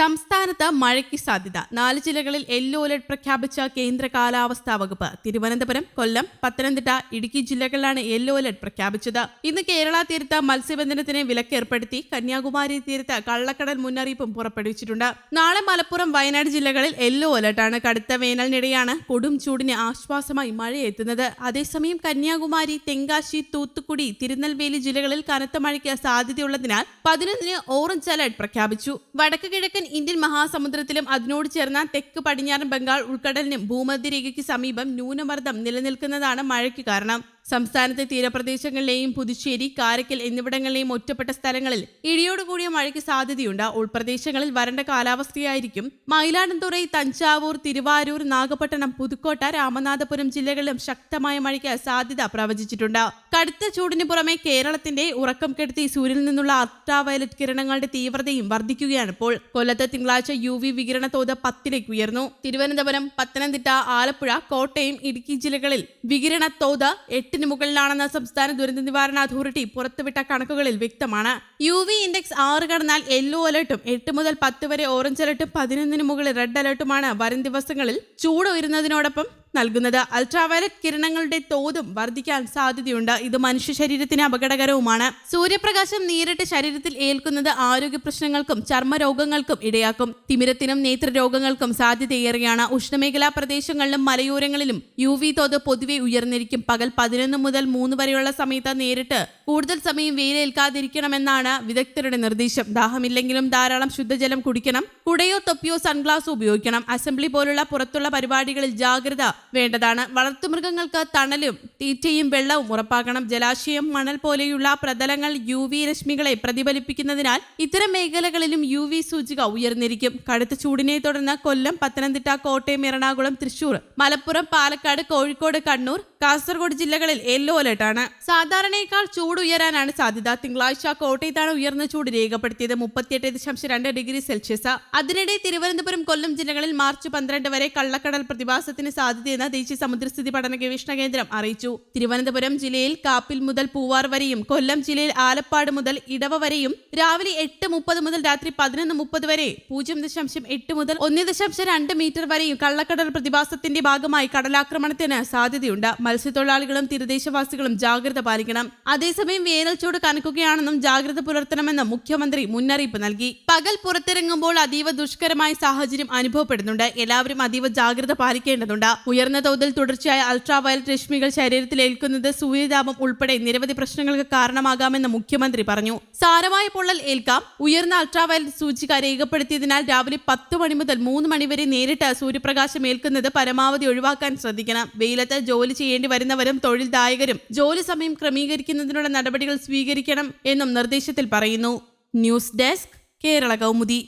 സംസ്ഥാനത്ത് മഴയ്ക്ക് സാധ്യത. നാല് ജില്ലകളിൽ യെല്ലോ അലർട്ട് പ്രഖ്യാപിച്ച കേന്ദ്ര കാലാവസ്ഥാ വകുപ്പ്. തിരുവനന്തപുരം കൊല്ലം പത്തനംതിട്ട ഇടുക്കി ജില്ലകളിലാണ് യെല്ലോ അലർട്ട് പ്രഖ്യാപിച്ചത്. ഇന്ന് കേരള തീരത്ത് മത്സ്യബന്ധനത്തിന് വിലക്ക് ഏർപ്പെടുത്തി കന്യാകുമാരി തീരത്ത് കള്ളക്കടൽ മുന്നറിയിപ്പും പുറപ്പെടുവിച്ചിട്ടുണ്ട്. നാളെ മലപ്പുറം വയനാട് ജില്ലകളിൽ യെല്ലോ അലർട്ടാണ്. കടുത്ത വേനലിനിടെയാണ് കൊടും ചൂടിന് ആശ്വാസമായി മഴയെത്തുന്നത്. അതേസമയം കന്യാകുമാരി തെങ്കാശി തൂത്തുക്കുടി തിരുനെൽവേലി ജില്ലകളിൽ കനത്ത മഴയ്ക്ക് സാധ്യതയുള്ളതിനാൽ പതിനൊന്നിന് ഓറഞ്ച് അലർട്ട് പ്രഖ്യാപിച്ചു. വടക്ക് കിഴക്കൻ ഇന്ത്യൻ മഹാസമുദ്രത്തിലും അതിനോട് ചേർന്ന തെക്ക് പടിഞ്ഞാറൻ ബംഗാൾ ഉൾക്കടലിനും ഭൂമധ്യരേഖയ്ക്ക് സമീപം ന്യൂനമർദ്ദം നിലനിൽക്കുന്നതാണ് മഴയ്ക്ക് കാരണം. സംസ്ഥാനത്തെ തീരപ്രദേശങ്ങളിലെയും പുതുച്ചേരി കാരക്കൽ എന്നിവിടങ്ങളിലെയും ഒറ്റപ്പെട്ട സ്ഥലങ്ങളിൽ ഇടിയോടുകൂടിയ മഴയ്ക്ക് സാധ്യതയുണ്ട്. ഉൾപ്രദേശങ്ങളിൽ വരണ്ട കാലാവസ്ഥയായിരിക്കും. മയിലാടുംതുറൈ തഞ്ചാവൂർ തിരുവാരൂർ നാഗപട്ടണം പുതുക്കോട്ട രാമനാഥപുരം ജില്ലകളിലും ശക്തമായ മഴയ്ക്ക് സാധ്യത പ്രവചിച്ചിട്ടുണ്ട്. കടുത്ത ചൂടിന് പുറമെ കേരളത്തിന്റെ ഉറക്കം കെടുത്തി സൂര്യനിൽ നിന്നുള്ള അൾട്രാവയലറ്റ് കിരണങ്ങളുടെ തീവ്രതയും വർദ്ധിക്കുകയാണ് ഇപ്പോൾ. കൊല്ലത്ത് തിങ്കളാഴ്ച യു വി വികിരണ തോത് പത്തിലേക്ക് ഉയർന്നു. തിരുവനന്തപുരം പത്തനംതിട്ട ആലപ്പുഴ കോട്ടയം ഇടുക്കി ജില്ലകളിൽ വികിരണ തോത് എട്ടിന് മുകളിലാണെന്ന് സംസ്ഥാന ദുരന്ത നിവാരണ അതോറിറ്റി പുറത്തുവിട്ട കണക്കുകളിൽ വ്യക്തമാണ്. യു വി ഇൻഡെക്സ് ആറ് കടന്നാൽ യെല്ലോ അലർട്ടും എട്ട് മുതൽ പത്ത് വരെ ഓറഞ്ച് അലർട്ടും പതിനൊന്നിന് മുകളിൽ റെഡ് അലർട്ടുമാണ് വരും ദിവസങ്ങളിൽ ചൂട് ഉയരുന്നതിനോടൊപ്പം നൽകുന്നത്. അൾട്രാവയലറ്റ് കിരണങ്ങളുടെ തോതും വർദ്ധിക്കാൻ സാധ്യതയുണ്ട്. ഇത് മനുഷ്യ ശരീരത്തിന് അപകടകരവുമാണ്. സൂര്യപ്രകാശം നേരിട്ട് ശരീരത്തിൽ ഏൽക്കുന്നത് ആരോഗ്യ പ്രശ്നങ്ങൾക്കും ചർമ്മരോഗങ്ങൾക്കും ഇടയാക്കും. തിമിരത്തിനും നേത്രരോഗങ്ങൾക്കും സാധ്യതയേറെയാണ്. ഉഷ്ണമേഖലാ പ്രദേശങ്ങളിലും മലയോരങ്ങളിലും യു വി തോത് പൊതുവെ ഉയർന്നിരിക്കും. പകൽ പതിനൊന്ന് മുതൽ മൂന്ന് വരെയുള്ള സമയത്ത് നേരിട്ട് കൂടുതൽ സമയം വെയിലേൽക്കാതിരിക്കണമെന്നാണ് വിദഗ്ധരുടെ നിർദ്ദേശം. ദാഹമില്ലെങ്കിലും ധാരാളം ശുദ്ധജലം കുടിക്കണം. കുടയോ തൊപ്പിയോ സൺഗ്ലാസ് ഉപയോഗിക്കണം. അസംബ്ലി പോലുള്ള പുറത്തുള്ള പരിപാടികളിൽ ജാഗ്രത വേണ്ടതാണ്. വളർത്തുമൃഗങ്ങൾക്ക് തണലും തീറ്റയും വെള്ളവും ഉറപ്പാക്കണം. ജലാശയം മണൽ പോലെയുള്ള പ്രതലങ്ങൾ യു വി രശ്മികളെ പ്രതിഫലിപ്പിക്കുന്നതിനാൽ ഇത്തരം മേഖലകളിലും യു വി സൂചിക ഉയർന്നിരിക്കും. കടുത്ത ചൂടിനെ തുടർന്ന് കൊല്ലം പത്തനംതിട്ട കോട്ടയം എറണാകുളം തൃശൂർ മലപ്പുറം പാലക്കാട് കോഴിക്കോട് കണ്ണൂർ കാസർഗോഡ് ജില്ലകളിൽ യെല്ലോ അലർട്ടാണ്. സാധാരണയേക്കാൾ ചൂട് ഉയരാനാണ് സാധ്യത. തിങ്കളാഴ്ച കോട്ടയത്താണ് ഉയർന്ന ചൂട് രേഖപ്പെടുത്തിയത് മുപ്പത്തിയെട്ട് ദശാംശം രണ്ട് ഡിഗ്രി സെൽഷ്യസ്. അതിനിടെ തിരുവനന്തപുരം കൊല്ലം ജില്ലകളിൽ മാർച്ച് പന്ത്രണ്ട് വരെ കള്ളക്കടൽ പ്രതിഭാസത്തിന് സാധ്യതയെന്ന് ദേശീയ സമുദ്രസ്ഥിതി പഠന ഗവേഷണ കേന്ദ്രം അറിയിച്ചു. തിരുവനന്തപുരം ജില്ലയിൽ കാപ്പിൽ മുതൽ പൂവാർ വരെയും കൊല്ലം ജില്ലയിൽ ആലപ്പാട് മുതൽ ഇടവ വരെയും രാവിലെ എട്ട് മുപ്പത് മുതൽ രാത്രി പതിനൊന്ന് മുപ്പത് വരെ പൂജ്യം ദശാംശം എട്ട് മുതൽ ഒന്ന് ദശാംശം രണ്ട് മീറ്റർ വരെയും കള്ളക്കടൽ പ്രതിഭാസത്തിന്റെ ഭാഗമായി കടലാക്രമണത്തിന് സാധ്യതയുണ്ട്. മത്സ്യത്തൊഴിലാളികളും തീരദേശവാസികളും ജാഗ്രത പാലിക്കണം. അതേസമയം വേനൽ ചൂട് കനക്കുകയാണെന്നും ജാഗ്രത പുലർത്തണമെന്നും മുഖ്യമന്ത്രി മുന്നറിയിപ്പ് നൽകി. പകൽ പുറത്തിറങ്ങുമ്പോൾ അതീവ ദുഷ്കരമായ സാഹചര്യം അനുഭവപ്പെടുന്നുണ്ട്. എല്ലാവരും അതീവ ജാഗ്രത പാലിക്കേണ്ടതുണ്ട്. ഉയർന്ന തോതിൽ തുടർച്ചയായ അൾട്രാ വയലറ്റ് രശ്മികൾ ശരീരത്തിൽ ഏൽക്കുന്നത് സൂര്യതാപം ഉൾപ്പെടെ നിരവധി പ്രശ്നങ്ങൾക്ക് കാരണമാകാമെന്ന് മുഖ്യമന്ത്രി പറഞ്ഞു. സാരമായ പൊള്ളൽ ഏൽക്കാം. ഉയർന്ന അൾട്രാ വയലറ്റ് സൂചിക രേഖപ്പെടുത്തിയതിനാൽ രാവിലെ പത്ത് മണി മുതൽ മൂന്ന് മണിവരെ നേരിട്ട് സൂര്യപ്രകാശം ഏൽക്കുന്നത് പരമാവധി ഒഴിവാക്കാൻ ശ്രദ്ധിക്കണം. വെയിലത്ത് ജോലി ചെയ്യേണ്ടി വരുന്നവരും തൊഴിൽദായകരും ജോലി സമയം ക്രമീകരിക്കുന്നതിനുള്ള നടപടികൾ സ്വീകരിക്കണം എന്നും നിർദ്ദേശത്തിൽ പറയുന്നു. News desk Kerala Kaumudi.